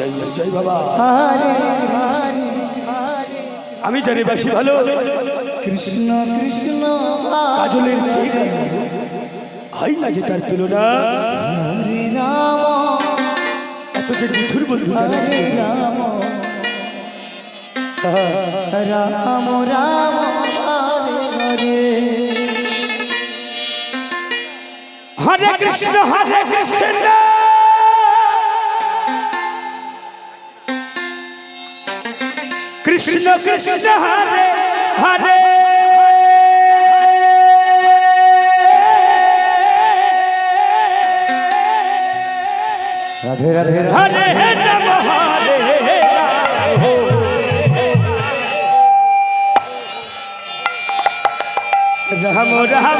জয় জয় বাবা। আমি জানি বেশি ভালো। কৃষ্ণ কৃষ্ণ কাজলের হাই না যে তার তুলনা? এত যে মিঠুর বন্ধু রাম। রাম রাম হরে কৃষ্ণ হরে কৃষ্ণ। কৃষ্ণ কৃষ্ণ হরে হরে। রাধে রাধে হরে রাম হরে রাম রাম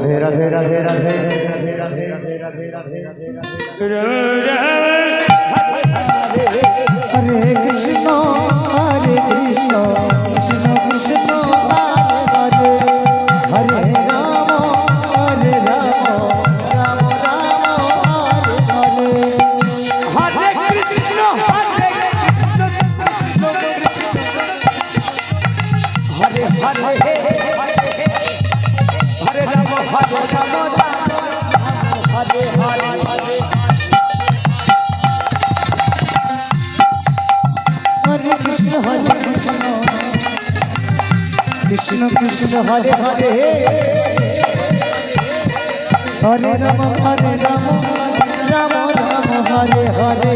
রাধে রাধে রাধে রাধে রাধে রাধে রাধে রাধে রাধে রাধে হরে কৃষ্ণ হরে কৃষ্ণ কৃষ্ণ কৃষ্ণ হরে কৃষ্ণ কৃষ্ণ কৃষ্ণ হরে হরে হরে রাম হরে রাম রাম রাম হরে হরে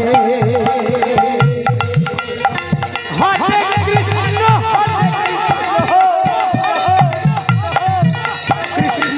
হরে কৃষ্ণ হরে কৃষ্ণ কৃষ্ণ